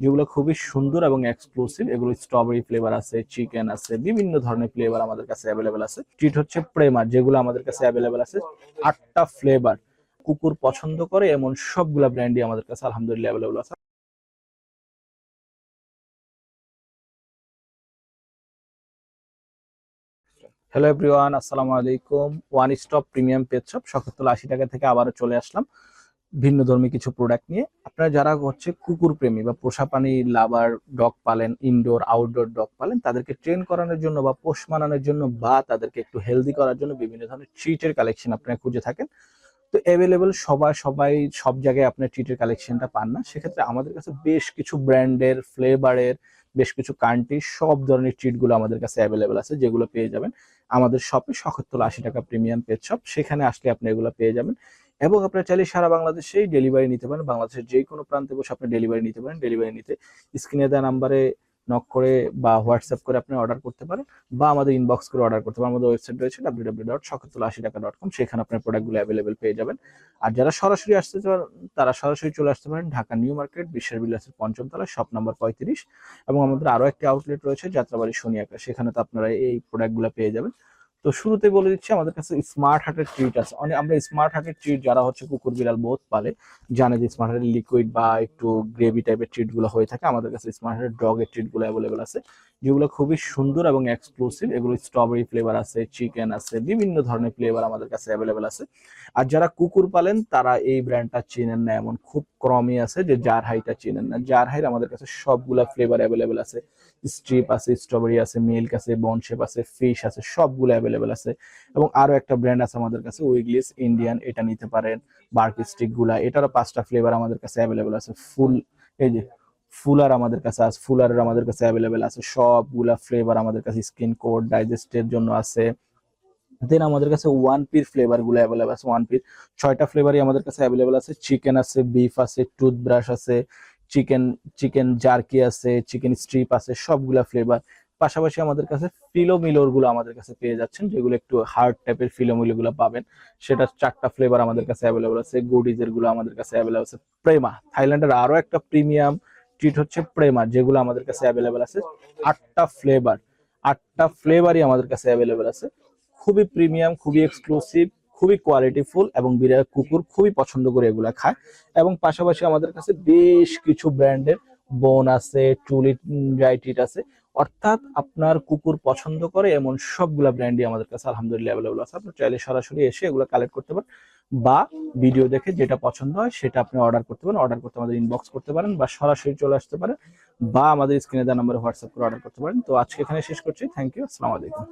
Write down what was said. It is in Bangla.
যেগুলো খুবই সুন্দর এবং এক্সক্লুসিভ এগুলো স্ট্রবেরি ফ্লেভার আছে চিকেন আছে, বিভিন্ন ধরনের ফ্লেভার আমাদের কাছে অ্যাভেলেবেল আছে। ট্রিট হচ্ছে প্রেমার যেগুলো আমাদের কাছে অ্যাভেলেবেল আছে। আটটা ফ্লেভার কুকুর পছন্দ করে এমন সবগুলা ব্র্যান্ডই আমাদের কাছে আলহামদুলিল্লাহ অ্যাভেলেবেল আছে। হ্যালো এভরিওয়ান আসসালামু আলাইকুম। One stop premium pet shop সকাল আশি টাকা থেকে আবারও চলে আসলাম। ভিন্ন ধর্মী কিছু প্রোডাক্ট নিয়ে আপনারা যারা হচ্ছে কুকুর প্রেমী বা পোষা প্রাণী লাভার ডগ পালেন ইনডোর আউটডোর ডগ পালেন, তাদেরকে ট্রেন করানোর জন্য বা পোষ মানানোর জন্য বা তাদেরকে একটু হেলদি করার জন্য বিভিন্ন ধরনের ট্রিটের কালেকশন আপনারা খুঁজে থাকেন। তো অ্যাভেলেবেল সবাই সবাই, সব জায়গায় আপনার ট্রিটের কালেকশনটা পান না। সেক্ষেত্রে আমাদের কাছে বেশ কিছু ব্র্যান্ডের ফ্লেভারের বেশ কিছু কান্ট্রি সব ধরনের ট্রিটগুলো আমাদের কাছে অ্যাভেলেবেল আছে, যেগুলো পেয়ে যাবেন। আমাদের শপে সত্তর আশি টাকা প্রিমিয়াম পেজ শপ সেখানে আসলে আপনি এগুলো পেয়ে যাবেন। এবং আপনারা চাইলে সারা বাংলাদেশেই ডেলিভারি নিতে পারেন। বাংলাদেশের যে কোনো প্রান্তে বসে আপনি ডেলিভারি নিতে পারেন। ডেলিভারি নিতে স্ক্রিনে দেওয়া নাম্বারে নক করে বা হোয়াটসঅ্যাপ করে আপনি অর্ডার করতে পারেন বা আমাদের ইনবক্স করে অর্ডার করতে পারেন। আমাদের ওয়েবসাইট রয়েছে ডাব্লিউ ডাব্লিউ ডট সকাত্তর আশি টাকা ডট কম সেখানে আপনার প্রোডাক্টগুলো অ্যাভেলেবেল পেয়ে যাবেন। আর যারা সরাসরি আসতে চান, তারা সরাসরি চলে আসতে পারেন ঢাকা নিউ মার্কেট, বিশ্বের বিলাসের পঞ্চম তলা শপ নাম্বার পঁয়ত্রিশ এবং আমাদের আরও একটি আউটলেট রয়েছে, যাত্রাবাড়ি শনিয়াকা সেখানে তো আপনারা এই প্রোডাক্টগুলো পেয়ে যাবেন। তো শুরুতে বলে দিচ্ছি, আমাদের কাছে স্মার্ট হার্টের ট্রিট আছে। অনেক আমরা স্মার্ট হার্টের ট্রিট যারা হচ্ছে কুকুর বিড়াল বোধ পালে, জানে যে স্মার্ট হার্টের লিকুইড বা একটু গ্রেভি টাইপের ট্রিটগুলো হয়ে থাকে, আমাদের কাছে স্মার্ট হার্টের ড্রগের ট্রিটগুলো অ্যাভেলেবেল আছে। যেগুলো খুবই সুন্দর এবং এক্সক্লুসিভ এগুলো স্ট্রবেরি ফ্লেভার আছে চিকেন আছে, বিভিন্ন ধরনের ফ্লেভার আমাদের কাছে অ্যাভেলেবেল আছে। আর যারা কুকুর পালেন, তারা এই ব্র্যান্ডটা চেনেন না, এমন খুব কমই আছে যে জার হাইটা চেনেন না। জার হাইর আমাদের কাছে সবগুলা ফ্লেভার অ্যাভেলেবেল আছে। স্ট্রিপ আছে স্ট্রবেরি আছে মিল্ক আছে বনশেপ আছে ফিশ আছে, সবগুলো অ্যাভেলেবেল আছে। এবং আরও একটা ব্র্যান্ড আছে আমাদের কাছে উইগলিস ইন্ডিয়ান এটা নিতে পারেন। বার্ক স্টিকগুলা, এটারও পাঁচটা ফ্লেভার আমাদের কাছে অ্যাভেলেবেল আছে ফুল এই যে ফুলার আমাদের কাছে আছে, ফুলারের আমাদের কাছে অ্যাভেলেবেল আছে, সবগুলা ফ্লেভার আমাদের কাছে স্কিন কোড ডাইজেস্টের জন্য আছে। দেন আমাদের কাছে ওয়ান পির ফ্লেভারগুলো অ্যাভেলেবল আছে ওয়ান পির ছয়টা ফ্লেভারই আমাদের কাছে অ্যাভেলেবল আছে। চিকেন আছে বিফ আছে টুথব্রাশ আছে চিকেন চিকেন জার্কি আছে চিকেন স্ট্রিপ আছে, সবগুলা ফ্লেভার পাশাপাশি আমাদের কাছে ফিলোমিলোরগুলো আমাদের কাছে পেয়ে যাচ্ছেন, যেগুলো একটু হার্ড টাইপের ফিলোমিলো গুলো পাবেন। সেটা চারটা ফ্লেভার আমাদের কাছে অ্যাভেলেবল আছে গুডিজেরগুলো আমাদের কাছে অ্যাভেলেবল আছে। প্রেমা থাইল্যান্ডের আরও একটা প্রিমিয়াম ট্রিট হচ্ছে প্রেমা যেগুলো আমাদের কাছে অ্যাভেলেবেল আছে। আটটা ফ্লেভার আটটা ফ্লেভারই আমাদের কাছে অ্যাভেলেবেল আছে। খুবই প্রিমিয়াম খুবই এক্সক্লুসিভ খুবই কোয়ালিটিফুল এবং বিড়াল কুকুর খুবই পছন্দ করে এগুলা খায়। এবং পাশাপাশি আমাদের কাছে বেশ কিছু ব্র্যান্ডের বোন আছে টুলিট আছে। অর্থাৎ আপনার কুকুর পছন্দ করে এমন সবগুলা ব্র্যান্ডই আমাদের কাছে আলহামদুলিল্লাহ অ্যাভেলেবল আছে। আপনি চাইলে সরাসরি এসে এগুলো কালেক্ট করতে পারেন। বা ভিডিও দেখে যেটা পছন্দ হয় সেটা আপনি অর্ডার করতে পারেন অর্ডার করতে আমাদের ইনবক্স করতে পারেন বা সরাসরি চলে আসতে পারেন বা আমাদের স্ক্রিনে দেওয়া নম্বরে হোয়াটসঅ্যাপ করে অর্ডার করতে পারেন। তো আজকে এখানে শেষ করছি। থ্যাংক ইউ আসসালামু আলাইকুম